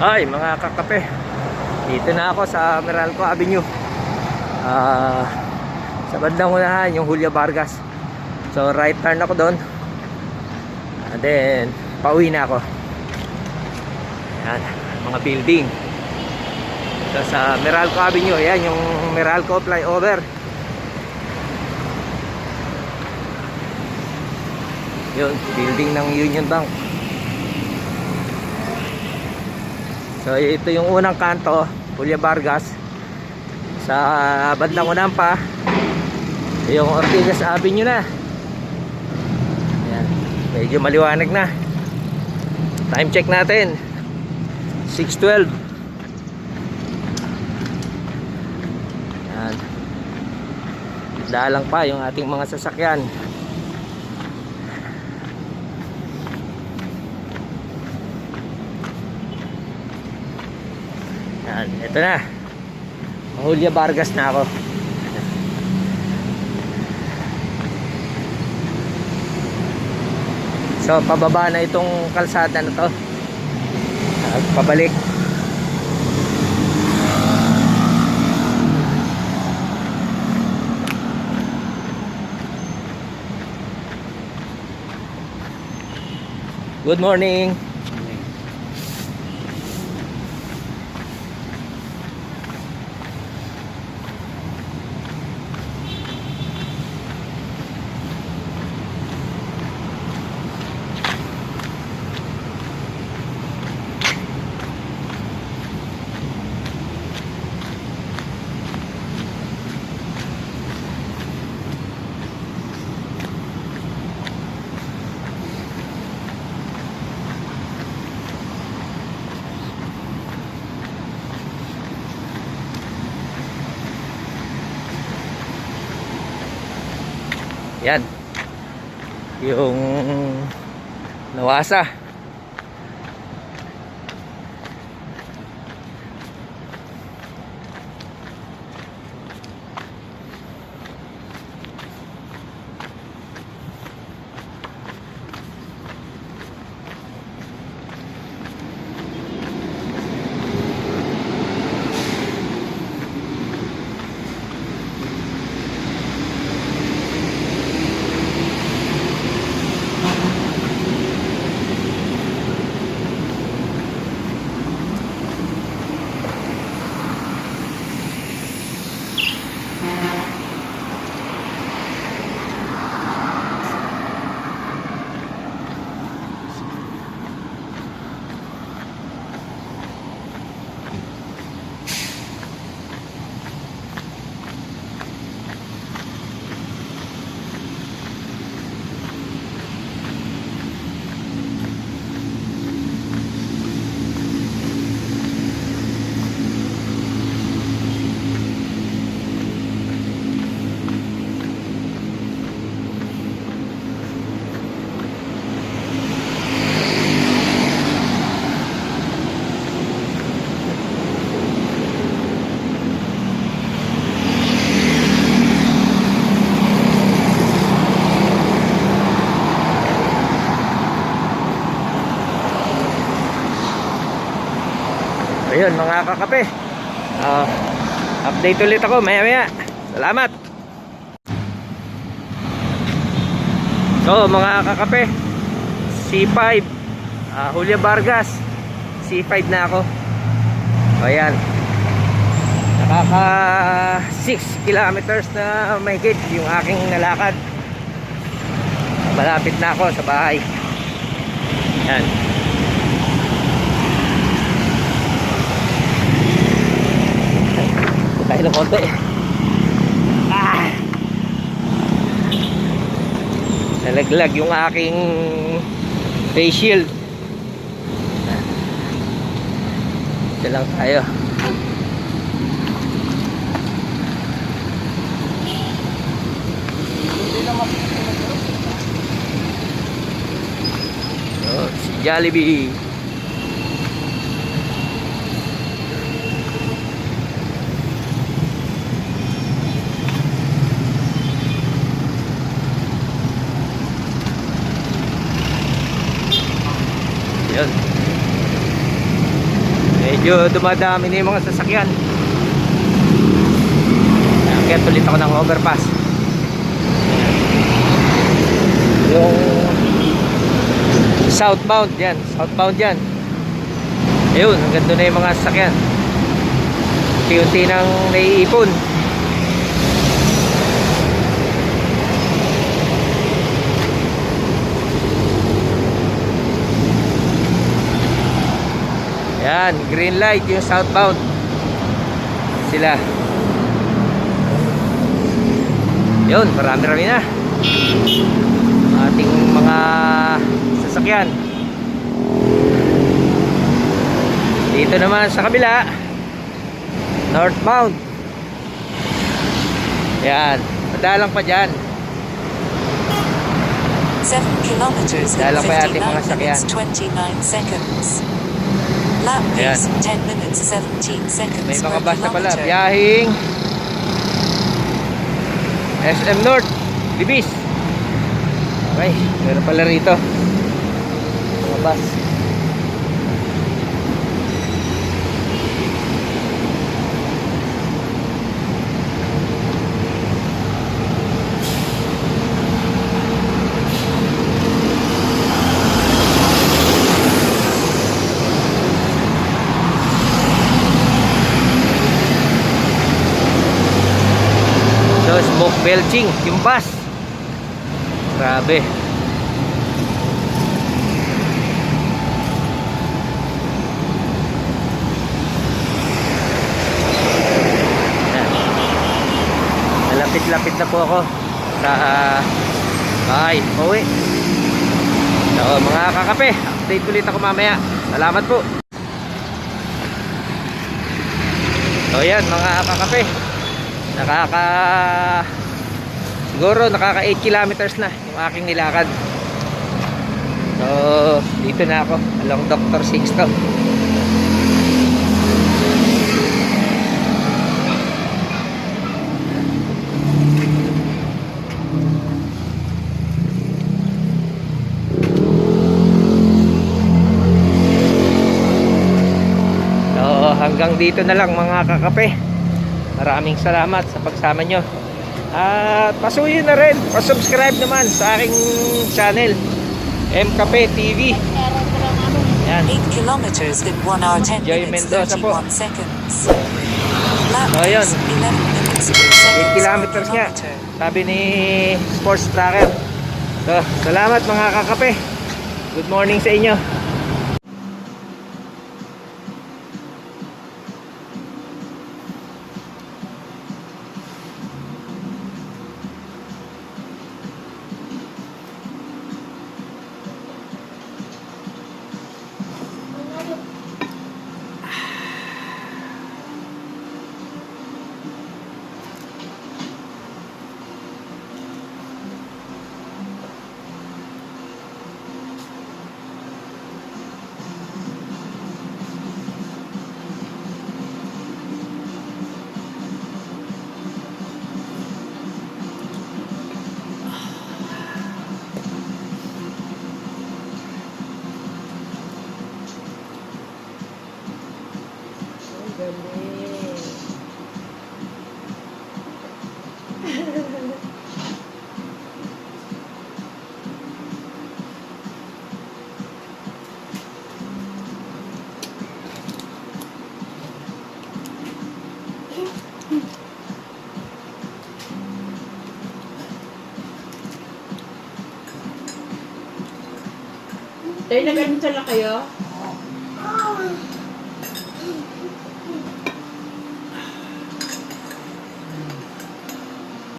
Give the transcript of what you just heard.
Ay, mga kakape. Dito na ako sa Meralco Avenue. Ah, sa bandang unahan, yung Julia Vargas. So, right turn ako doon. And then, pauwi na ako. Yan, mga building. So, sa Meralco Avenue, yan yung Meralco flyover. Yun, building ng Union Bank. So ito yung unang kanto, Julia Vargas. Sa bandang unahan pa, yung Ortigas Avenue na. Ayan, medyo maliwanag na. Time check natin. 6.12. Ayan. Dalang pa yung ating mga sasakyan. Yan, ito na. Julia Vargas na ako. So, pababa na itong kalsada na to. At pabalik. Good morning. Yan. Yung nawasa. Ayun mga kakape. Ah, update ulit ako maya maya. Salamat. So mga kakape. C5 ah, Julia Vargas. C5 na ako. Ayan. Nakaka 6 kilometers na mahigit yung aking nalakad. Malapit na ako sa bahay. Yan. Tayo ng konti. Ah! Nalaglag yung aking face shield. Ito lang tayo. Oh, si Jollibee. Yun. Medyo dumadami na yung mga sasakyan. Kaya ulit ako ng overpass. Yung southbound yan. Southbound yan. Ayun, hanggang na yung mga sasakyan. Unti-unti nang naiipon. Yan, green light yung southbound. Sila. Yun, marami-rami na. Ating mga sasakyan. Dito naman sa kabila, northbound. Yan, madalang pa dyan. 7 kilometers in Dahil lang pa yung ating 59 mga sakyan. minutes 29 seconds. Lap pace 10 minutes 17 seconds May mga bus na pala, biyahing SM North, Libis. Okay, meron pala rito. Mga bus. So, smoke belching, yung bus. Grabe. Yan. Malapit-lapit na po ako sa uh, bahay, pauwi. So, mga kakape, update ulit ako mamaya. Salamat po. So, yan, mga kakape nakaka siguro nakaka 8 kilometers na yung aking nilakad so dito na ako along Dr. Sixto hanggang dito na lang mga kakape Maraming salamat sa pagsama nyo. At pasuyin na rin, pasubscribe naman sa aking channel, MKP TV. Yan. 8 kilometers in 1 hour 10 Joy minutes Mendoza po. 31 seconds. Lap So, pace 11 minutes 2 8 seconds kilometers per nga. Sabi ni Sports Tracker. So, salamat mga kakape. Good morning sa inyo. Tayo nag-ano lang kayo?